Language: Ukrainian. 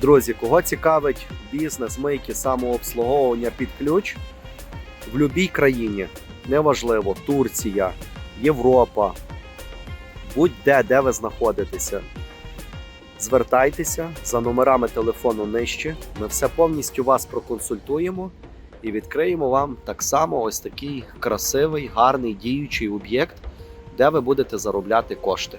Друзі, кого цікавить бізнес мийки самообслуговування під ключ в будь-якій країні, неважливо, Турція, Європа, будь-де, де ви знаходитеся. Звертайтеся за номерами телефону нижче. Ми все повністю вас проконсультуємо і відкриємо вам так само ось такий красивий, гарний діючий об'єкт, де ви будете заробляти кошти.